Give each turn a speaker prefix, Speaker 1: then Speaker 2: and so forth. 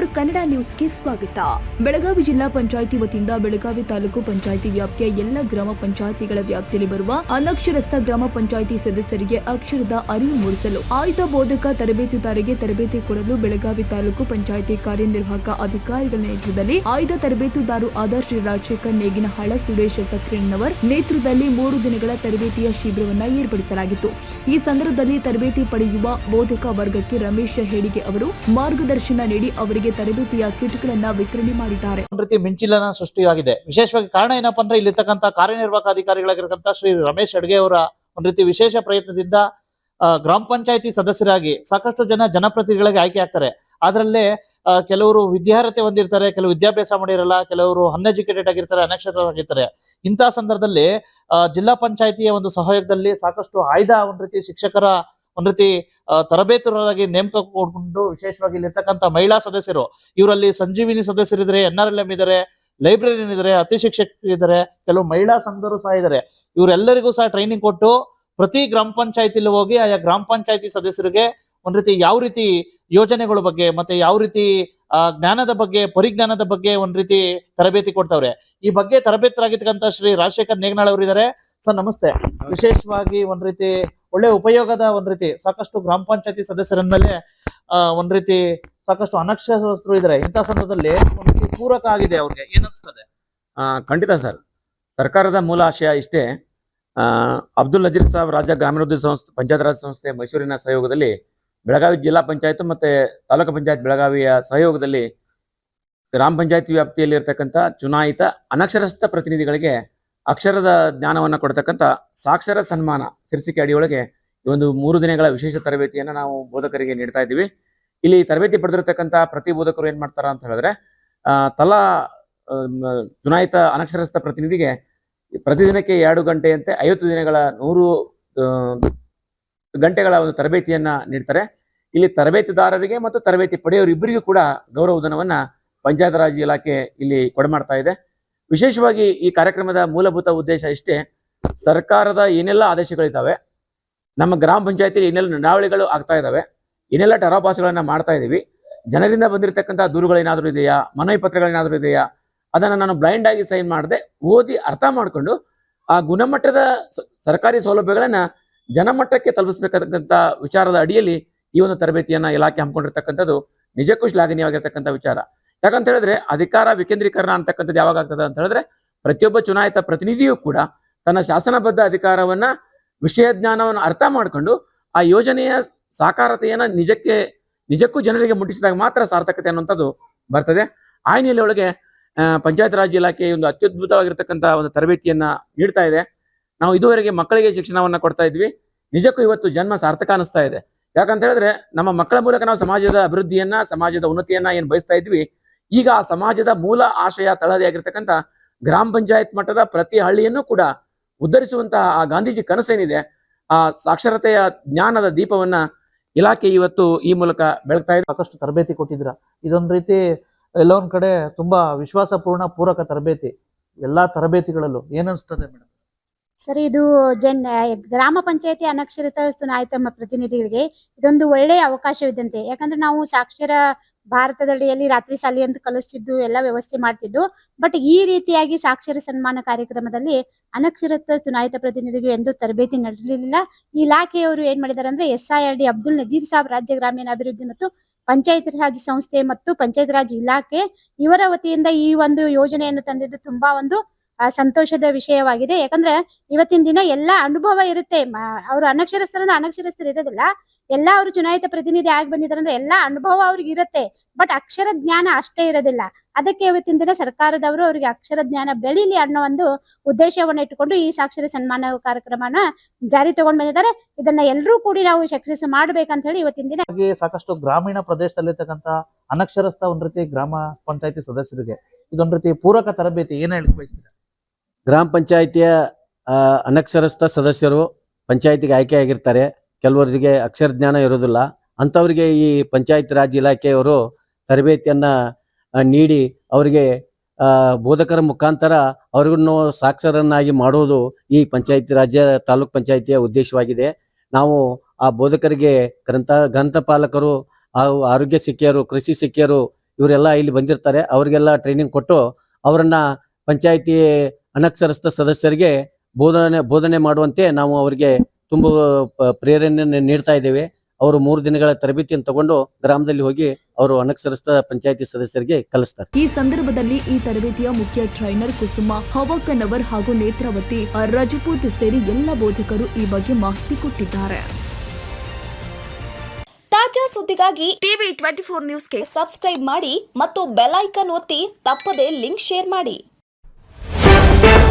Speaker 1: Four Kannada ನ್ಯೂಸ್ಗೆ ಸ್ವಾಗತ. ಬೆಳಗಾವಿ ಜಿಲ್ಲಾ ಪಂಚಾಯಿತಿ ವತಿಯಿಂದ ಬೆಳಗಾವಿ ತಾಲೂಕು ಪಂಚಾಯಿತಿ ವ್ಯಾಪ್ತಿಯ ಎಲ್ಲ ಗ್ರಾಮ ಪಂಚಾಯಿತಿಗಳ ವ್ಯಾಪ್ತಿಯಲ್ಲಿ ಬರುವ ಅನಕ್ಷರಸ್ಥ ಗ್ರಾಮ ಪಂಚಾಯಿತಿ ಸದಸ್ಯರಿಗೆ ಅಕ್ಷರದ ಅರಿವು ಮೂಡಿಸಲು ಆಯ್ದ ಬೋಧಕ ತರಬೇತುದಾರರಿಗೆ ತರಬೇತಿ ಕೊಡಲು ಬೆಳಗಾವಿ ತಾಲೂಕು ಪಂಚಾಯಿತಿ ಕಾರ್ಯನಿರ್ವಾಹಕ ಅಧಿಕಾರಿಗಳ ನೇತೃತ್ವದಲ್ಲಿ ಆಯ್ದ ತರಬೇತುದಾರು ಆದರ್ಶ ರಾಜಶೇಖರ್ ನೇಗಿನಹಾಳ ಸುರೇಶ ಸಕ್ರೇಣ್ಣವರ್ ನೇತೃತ್ವದಲ್ಲಿ ಮೂರು ದಿನಗಳ ತರಬೇತಿಯ ಶಿಬಿರವನ್ನು ಏರ್ಪಡಿಸಲಾಗಿತ್ತು. ಈ ಸಂದರ್ಭದಲ್ಲಿ ತರಬೇತಿ ಪಡೆಯುವ ಬೋಧಕ ವರ್ಗಕ್ಕೆ ರಮೇಶ್ ಹೇಡಿಗೆ ಅವರು ಮಾರ್ಗದರ್ಶನ ನೀಡಿ ಅವರಿಗೆ ತರಬೇತಿಯ ಕಿಟ್ಗಳನ್ನ ವಿತರಣೆ ಮಾಡಿದ್ದಾರೆ.
Speaker 2: ರೀತಿ ಮಿಂಚಿಲನ ಸೃಷ್ಟಿಯಾಗಿದೆ. ವಿಶೇಷವಾಗಿ ಕಾರಣ ಏನಪ್ಪಾ ಅಂದ್ರೆ ಇಲ್ಲಿರ್ತಕ್ಕಂಥ ಕಾರ್ಯನಿರ್ವಾಹಕ ಅಧಿಕಾರಿಗಳಾಗಿರ್ತಕ್ಕಂಥ ಶ್ರೀ ರಮೇಶ್ ಅಡ್ಗೆ ಅವರ ಒಂದ್ ರೀತಿ ವಿಶೇಷ ಪ್ರಯತ್ನದಿಂದ ಗ್ರಾಮ ಪಂಚಾಯತಿ ಸದಸ್ಯರಾಗಿ ಸಾಕಷ್ಟು ಜನ ಜನಪ್ರತಿನಿಧಿಗಳಿಗೆ ಆಯ್ಕೆ ಆಗ್ತಾರೆ. ಅದರಲ್ಲೇ ಕೆಲವರು ವಿದ್ಯಾರ್ಹತೆ ಹೊಂದಿರ್ತಾರೆ, ಕೆಲವು ವಿದ್ಯಾಭ್ಯಾಸ ಮಾಡಿರಲ್ಲ, ಕೆಲವರು ಅನ್ಎಜುಕೇಟೆಡ್ ಆಗಿರ್ತಾರೆ ಅನಕ್ಷರಾಗಿರ್ತಾರೆ ಇಂತಹ ಸಂದರ್ಭದಲ್ಲಿ ಜಿಲ್ಲಾ ಪಂಚಾಯತಿಯ ಒಂದು ಸಹಯೋಗದಲ್ಲಿ ಸಾಕಷ್ಟು ಆಯ್ದ ಒಂದ್ ರೀತಿ ಶಿಕ್ಷಕರ ಒಂದ್ ರೀತಿ ಆ, ನೇಮಕ ಕೊಡ್ಕೊಂಡು ವಿಶೇಷವಾಗಿ ಇಲ್ಲಿರ್ತಕ್ಕಂಥ ಮಹಿಳಾ ಸದಸ್ಯರು ಇವರಲ್ಲಿ ಸಂಜೀವಿನಿ ಸದಸ್ಯರಿದ್ದಾರೆ ಎನ್ ಆರ್ ಎಲ್ ಎಂ ಇದ್ದಾರೆ ಲೈಬ್ರರಿಯನ್ ಇದ್ದಾರೆ ಅತಿ ಶಿಕ್ಷಕರು ಇದ್ದಾರೆ ಕೆಲವು ಮಹಿಳಾ ಸಂಘರು ಸಹ ಇದ್ದಾರೆ ಇವರೆಲ್ಲರಿಗೂ ಸಹ ಟ್ರೈನಿಂಗ್ ಕೊಟ್ಟು ಪ್ರತಿ ಗ್ರಾಮ ಪಂಚಾಯತಿಲಿ ಹೋಗಿ ಆಯಾ ಗ್ರಾಮ ಪಂಚಾಯತಿ ಸದಸ್ಯರಿಗೆ ಒಂದ್ ರೀತಿ ಯಾವ ರೀತಿ ಯೋಜನೆಗಳ ಬಗ್ಗೆ ಮತ್ತೆ ಯಾವ ರೀತಿ ಆ, ಜ್ಞಾನದ ಬಗ್ಗೆ ಪರಿಜ್ಞಾನದ ಬಗ್ಗೆ ಒಂದ್ ರೀತಿ ತರಬೇತಿ ಕೊಡ್ತಾವ್ರೆ. ಈ ಬಗ್ಗೆ ತರಬೇತರಾಗಿರ್ತಕ್ಕಂಥ ಶ್ರೀ ರಾಜಶೇಖರ್ ನೇಗ್ನಾಳ್ ಅವರು ಇದ್ದಾರೆ ಸರ್ ನಮಸ್ತೆ. ವಿಶೇಷವಾಗಿ ಒಂದ್ ರೀತಿ ಒಳ್ಳೆ ಉಪಯೋಗದ ಒಂದ್ ರೀತಿ ಸಾಕಷ್ಟು ಗ್ರಾಮ ಪಂಚಾಯತಿ ಸದಸ್ಯರ ಮೇಲೆ ಒಂದ್ ರೀತಿ ಸಾಕಷ್ಟು ಅನಕ್ಷರಸ್ಥರು ಇದ್ದಾರೆ ಇಂಥ ಸಂದರ್ಭದಲ್ಲಿ ಪೂರಕ ಆಗಿದೆ ಅವ್ರಿಗೆ.
Speaker 3: ಏನಿಸ್ತದೆ ಖಂಡಿತ ಸರ್. ಸರ್ಕಾರದ ಮೂಲ ಆಶಯ ಇಷ್ಟೇ. ಅಬ್ದುಲ್ ನಜೀರ್ ಸಾಬ್ ರಾಜ್ಯ ಗ್ರಾಮೀಣಾಭಿವೃದ್ಧಿ ಸಂಸ್ಥೆ ಪಂಚಾಯತ್ ರಾಜ್ ಸಂಸ್ಥೆ ಮೈಸೂರಿನ ಸಹಯೋಗದಲ್ಲಿ ಬೆಳಗಾವಿ ಜಿಲ್ಲಾ ಪಂಚಾಯತ್ ಮತ್ತೆ ತಾಲೂಕು ಪಂಚಾಯತ್ ಬೆಳಗಾವಿಯ ಸಹಯೋಗದಲ್ಲಿ ಗ್ರಾಮ ಪಂಚಾಯತ್ ವ್ಯಾಪ್ತಿಯಲ್ಲಿ ಇರತಕ್ಕಂಥ ಚುನಾಯಿತ ಅನಕ್ಷರಸ್ಥ ಪ್ರತಿನಿಧಿಗಳಿಗೆ ಅಕ್ಷರದ ಜ್ಞಾನವನ್ನು ಕೊಡ್ತಕ್ಕಂಥ ಸಾಕ್ಷರ ಸನ್ಮಾನ ಶೀರ್ಷಿಕೆ ಅಡಿಯೊಳಗೆ ಈ ಒಂದು ಮೂರು ದಿನಗಳ ವಿಶೇಷ ತರಬೇತಿಯನ್ನು ನಾವು ಬೋಧಕರಿಗೆ ನೀಡ್ತಾ ಇದ್ದೀವಿ. ಇಲ್ಲಿ ತರಬೇತಿ ಪಡೆದಿರತಕ್ಕಂಥ ಪ್ರತಿ ಬೋಧಕರು ಏನ್ ಮಾಡ್ತಾರ ಅಂತ ಹೇಳಿದ್ರೆ ತಲಾ ಚುನಾಯಿತ ಅನಕ್ಷರಸ್ಥ ಪ್ರತಿನಿಧಿಗೆ ಪ್ರತಿದಿನಕ್ಕೆ ಎರಡು ಗಂಟೆಯಂತೆ ಐವತ್ತು ದಿನಗಳ ನೂರು ಗಂಟೆಗಳ ಒಂದು ತರಬೇತಿಯನ್ನ ನೀಡ್ತಾರೆ. ಇಲ್ಲಿ ತರಬೇತಿದಾರರಿಗೆ ಮತ್ತು ತರಬೇತಿ ಪಡೆಯೋರು ಇಬ್ಬರಿಗೂ ಕೂಡ ಗೌರವಧನವನ್ನ ಪಂಚಾಯತ್ ರಾಜ್ ಇಲಾಖೆ ಇಲ್ಲಿ ಕೊಡಮಾಡ್ತಾ ಇದೆ. ವಿಶೇಷವಾಗಿ ಈ ಕಾರ್ಯಕ್ರಮದ ಮೂಲಭೂತ ಉದ್ದೇಶ ಇಷ್ಟೇ, ಸರ್ಕಾರದ ಏನೆಲ್ಲ ಆದೇಶಗಳಿದ್ದಾವೆ, ನಮ್ಮ ಗ್ರಾಮ ಪಂಚಾಯತಿ ಏನೆಲ್ಲ ನಡಾವಳಿಗಳು ಆಗ್ತಾ ಇದ್ದಾವೆ, ಏನೆಲ್ಲ ಟರಾಪಾಸುಗಳನ್ನ ಮಾಡ್ತಾ ಇದ್ದೀವಿ ಜನರಿಂದ ಬಂದಿರತಕ್ಕಂಥ ದೂರುಗಳೇನಾದರೂ ಇದೆಯಾ ಮನವಿ ಪತ್ರಗಳೇನಾದರೂ ಇದೆಯಾ, ಅದನ್ನ ನಾನು ಬ್ಲೈಂಡ್ ಆಗಿ ಸೈನ್ ಮಾಡದೆ ಓದಿ ಅರ್ಥ ಮಾಡಿಕೊಂಡು ಆ ಗುಣಮಟ್ಟದ ಸರ್ಕಾರಿ ಸೌಲಭ್ಯಗಳನ್ನ ಜನಮಟ್ಟಕ್ಕೆ ತಲುಪಿಸಬೇಕಾದಂತ ವಿಚಾರದ ಅಡಿಯಲ್ಲಿ ಈ ಒಂದು ತರಬೇತಿಯನ್ನ ಇಲಾಖೆ ಹಮ್ಮಿಕೊಂಡಿರ್ತಕ್ಕಂಥದ್ದು ನಿಜಕ್ಕೂ ಶ್ಲಾಘನೀಯವಾಗಿರ್ತಕ್ಕಂಥ ವಿಚಾರ. ಯಾಕಂತ ಹೇಳಿದ್ರೆ ಅಧಿಕಾರ ವಿಕೇಂದ್ರೀಕರಣ ಅಂತಕ್ಕಂಥದ್ದು ಯಾವಾಗ ಆಗ್ತದೆ ಅಂತ ಹೇಳಿದ್ರೆ ಪ್ರತಿಯೊಬ್ಬ ಚುನಾಯಿತ ಪ್ರತಿನಿಧಿಯೂ ಕೂಡ ತನ್ನ ಶಾಸನಬದ್ಧ ಅಧಿಕಾರವನ್ನ ವಿಷಯ ಜ್ಞಾನವನ್ನು ಅರ್ಥ ಮಾಡಿಕೊಂಡು ಆ ಯೋಜನೆಯ ಸಾಕಾರತೆಯನ್ನ ನಿಜಕ್ಕೆ ನಿಜಕ್ಕೂ ಜನರಿಗೆ ಮುಟ್ಟಿಸಿದಾಗ ಮಾತ್ರ ಸಾರ್ಥಕತೆ ಅನ್ನುವಂಥದ್ದು ಬರ್ತದೆ. ಆ, ಪಂಚಾಯತ್ ರಾಜ್ ಇಲಾಖೆ ಒಂದು ಅತ್ಯದ್ಭುತವಾಗಿರ್ತಕ್ಕಂಥ ಒಂದು ತರಬೇತಿಯನ್ನ ನೀಡ್ತಾ ಇದೆ. ನಾವು ಇದುವರೆಗೆ ಮಕ್ಕಳಿಗೆ ಶಿಕ್ಷಣವನ್ನ ಕೊಡ್ತಾ ಇದ್ವಿ. ನಿಜಕ್ಕೂ ಇವತ್ತು ಜನ್ಮ ಸಾರ್ಥಕ ಅನಿಸ್ತಾ ಇದೆ. ಯಾಕಂತ ಹೇಳಿದ್ರೆ ನಮ್ಮ ಮಕ್ಕಳ ಮೂಲಕ ನಾವು ಸಮಾಜದ ಅಭಿವೃದ್ಧಿಯನ್ನ, ಸಮಾಜದ ಉನ್ನತಿಯನ್ನ ಏನ್ ಬಯಸ್ತಾ ಇದ್ವಿ? ಈಗ ಆ ಸಮಾಜದ ಮೂಲ ಆಶಯ ತಳಹದಿಯಾಗಿರ್ತಕ್ಕಂಥ ಗ್ರಾಮ ಪಂಚಾಯತ್ ಮಟ್ಟದ ಪ್ರತಿ ಹಳ್ಳಿಯನ್ನು ಕೂಡ ಉದ್ಧರಿಸುವಂತಹ ಆ ಗಾಂಧೀಜಿ ಕನಸೇನಿದೆ, ಆ ಸಾಕ್ಷರತೆಯ ಜ್ಞಾನದ ದೀಪವನ್ನ ಇಲಾಖೆ ಇವತ್ತು ಈ ಮೂಲಕ ಬೆಳಗ್ತಾ ಇದೆ.
Speaker 2: ಸಾಕಷ್ಟು ತರಬೇತಿ ಕೊಟ್ಟಿದ್ರ. ಇದೊಂದ್ ರೀತಿ ಎಲ್ಲೊಂದ್ ಕಡೆ ತುಂಬಾ ವಿಶ್ವಾಸಪೂರ್ಣ ಪೂರಕ ತರಬೇತಿ. ಎಲ್ಲಾ ತರಬೇತಿಗಳಲ್ಲೂ ಏನನ್ಸ್ತದೆ ಮೇಡಮ್
Speaker 4: ಸರ್, ಇದು ಜನ್ ಗ್ರಾಮ ಪಂಚಾಯತಿ ಅನಕ್ಷರತ ಚುನಾಯಿತ ಪ್ರತಿನಿಧಿಗಳಿಗೆ ಇದೊಂದು ಒಳ್ಳೆಯ ಅವಕಾಶವಿದ್ದಂತೆ. ಯಾಕಂದ್ರೆ ನಾವು ಸಾಕ್ಷರ ಭಾರತದಡಿಯಲ್ಲಿ ರಾತ್ರಿ ಸಾಲಿ ಅಂತ ಕಲಿಸ್ತಿದ್ದು, ಎಲ್ಲ ವ್ಯವಸ್ಥೆ ಮಾಡ್ತಿದ್ದು. ಬಟ್ ಈ ರೀತಿಯಾಗಿ ಸಾಕ್ಷರ ಸನ್ಮಾನ ಕಾರ್ಯಕ್ರಮದಲ್ಲಿ ಅನಕ್ಷರತ ಚುನಾಯಿತ ಪ್ರತಿನಿಧಿಗಳು ಎಂದು ತರಬೇತಿ ನಡೆಯಲಿಲ್ಲ ಈ ಇಲಾಖೆಯವರು ಏನ್ ಮಾಡಿದ್ದಾರೆ ಅಂದ್ರೆ S I R Abdul Nazeer Sab ರಾಜ್ಯ ಗ್ರಾಮೀಣ ಅಭಿವೃದ್ಧಿ ಮತ್ತು ಪಂಚಾಯತ್ ರಾಜ್ ಸಂಸ್ಥೆ ಮತ್ತು ಪಂಚಾಯತ್ ರಾಜ್ ಇಲಾಖೆ ಇವರ ವತಿಯಿಂದ ಈ ಒಂದು ಯೋಜನೆಯನ್ನು ತಂದಿದ್ದು ತುಂಬಾ ಒಂದು ಸಂತೋಷದ ವಿಷಯವಾಗಿದೆ. ಯಾಕಂದ್ರೆ ಇವತ್ತಿನ ದಿನ ಎಲ್ಲಾ ಅನುಭವ ಇರುತ್ತೆ. ಅವರು ಅನಕ್ಷರಸ್ಥರಂದ್ರೆ ಅನಕ್ಷರಸ್ಥರು ಇರೋದಿಲ್ಲ. ಎಲ್ಲಾ ಅವರು ಚುನಾಯಿತ ಪ್ರತಿನಿಧಿ ಆಗಿ ಬಂದಿದ್ದಾರೆ ಅಂದ್ರೆ ಎಲ್ಲಾ ಅನುಭವ ಅವ್ರಿಗೆ ಇರುತ್ತೆ. ಬಟ್ ಅಕ್ಷರ ಜ್ಞಾನ ಅಷ್ಟೇ ಇರೋದಿಲ್ಲ. ಅದಕ್ಕೆ ಇವತ್ತಿನ ದಿನ ಸರ್ಕಾರದವರು ಅವರಿಗೆ ಅಕ್ಷರ ಜ್ಞಾನ ಬೆಳೀಲಿ ಅನ್ನೋ ಒಂದು ಉದ್ದೇಶವನ್ನ ಇಟ್ಟುಕೊಂಡು ಈ ಸಾಕ್ಷರ ಸನ್ಮಾನ ಕಾರ್ಯಕ್ರಮನ ಜಾರಿ ತಗೊಂಡ್ ಬಂದಿದ್ದಾರೆ. ಇದನ್ನ ಎಲ್ಲರೂ ಕೂಡಿ ನಾವು ಸಕ್ಸಸ್ ಮಾಡ್ಬೇಕಂತ ಹೇಳಿ ಇವತ್ತಿನ ದಿನ
Speaker 2: ಸಾಕಷ್ಟು ಗ್ರಾಮೀಣ ಪ್ರದೇಶದಲ್ಲಿರ್ತಕ್ಕಂಥ ಅನಕ್ಷರಸ್ಥ ಒಂದ್ ರೀತಿ ಗ್ರಾಮ ಪಂಚಾಯತಿ ಸದಸ್ಯರಿಗೆ ಇದೊಂದ್ ರೀತಿ ಪೂರಕ ತರಬೇತಿ ಏನ್ ಬಯಸ್ತೀರಾ?
Speaker 5: ಗ್ರಾಮ ಪಂಚಾಯಿತಿಯ ಅನಕ್ಷರಸ್ಥ ಸದಸ್ಯರು ಪಂಚಾಯಿತಿಗೆ ಆಯ್ಕೆಯಾಗಿರ್ತಾರೆ ಕೆಲವರಿಗೆ ಅಕ್ಷರ ಜ್ಞಾನ ಇರೋದಿಲ್ಲ ಅಂಥವ್ರಿಗೆ ಈ ಪಂಚಾಯತ್ ರಾಜ್ ಇಲಾಖೆಯವರು ತರಬೇತಿಯನ್ನ ನೀಡಿ ಅವರಿಗೆ ಬೋಧಕರ ಮುಖಾಂತರ ಅವ್ರಿಗೂ ಸಾಕ್ಷರನ್ನಾಗಿ ಮಾಡುವುದು ಈ ಪಂಚಾಯತ್ ರಾಜ್ಯ ತಾಲೂಕ್ ಪಂಚಾಯತಿಯ ಉದ್ದೇಶವಾಗಿದೆ. ನಾವು ಆ ಬೋಧಕರಿಗೆ ಗ್ರಂಥ, ಗ್ರಂಥಪಾಲಕರು ಆರೋಗ್ಯ ಶಿಕ್ಷಕರು, ಕೃಷಿ ಶಿಕ್ಷಕರು ಇವರೆಲ್ಲ ಇಲ್ಲಿ ಬಂದಿರ್ತಾರೆ. ಅವರಿಗೆಲ್ಲ ಟ್ರೈನಿಂಗ್ ಕೊಟ್ಟು ಅವರನ್ನ ಪಂಚಾಯಿತಿ ಅನಕ್ಷರಸ್ಥ ಸದಸ್ಯರಿಗೆ ಬೋಧನೆ ಬೋಧನೆ ಮಾಡುವಂತೆ ನಾವು ಅವರಿಗೆ ತುಂಬ ಪ್ರೇರಣೆ ಪ್ರೇರಣೆಯನ್ನು ನೀಡ್ತಾ ಇದ್ದೇವೆ. ಅವರು ಮೂರು ದಿನಗಳ ತರಬೇತಿಯನ್ನು ತಗೊಂಡು ಗ್ರಾಮದಲ್ಲಿ ಹೋಗಿ ಅವರು ಅನಕ್ಷರಸ್ಥ ಪಂಚಾಯಿತಿ ಸದಸ್ಯರಿಗೆ ಕಲಿಸ್ತಾರೆ.
Speaker 1: ಈ ಸಂದರ್ಭದಲ್ಲಿ ಈ ತರಬೇತಿಯ ಮುಖ್ಯ ಟ್ರೈನರ್ ಕುಸುಮ ಹವಕನವರ್ ಹಾಗೂ ನೇತ್ರಾವತಿ ರಜಪೂತ್ ಸೇರಿ ಎಲ್ಲ ಬೋಧಕರು ಈ ಬಗ್ಗೆ ಮಾಹಿತಿ ಕೊಟ್ಟಿದ್ದಾರೆ.
Speaker 6: ತಾಜಾ ಸುದ್ದಿಗಾಗಿ ಟಿವಿ ಟ್ವೆಂಟಿ ಫೋರ್ ನ್ಯೂಸ್ಗೆ ಸಬ್ಸ್ಕ್ರೈಬ್ ಮಾಡಿ ಮತ್ತು ಬೆಲ್ ಐಕನ್ ಒತ್ತಿ ತಪ್ಪದೇ ಲಿಂಕ್ ಶೇರ್ ಮಾಡಿ.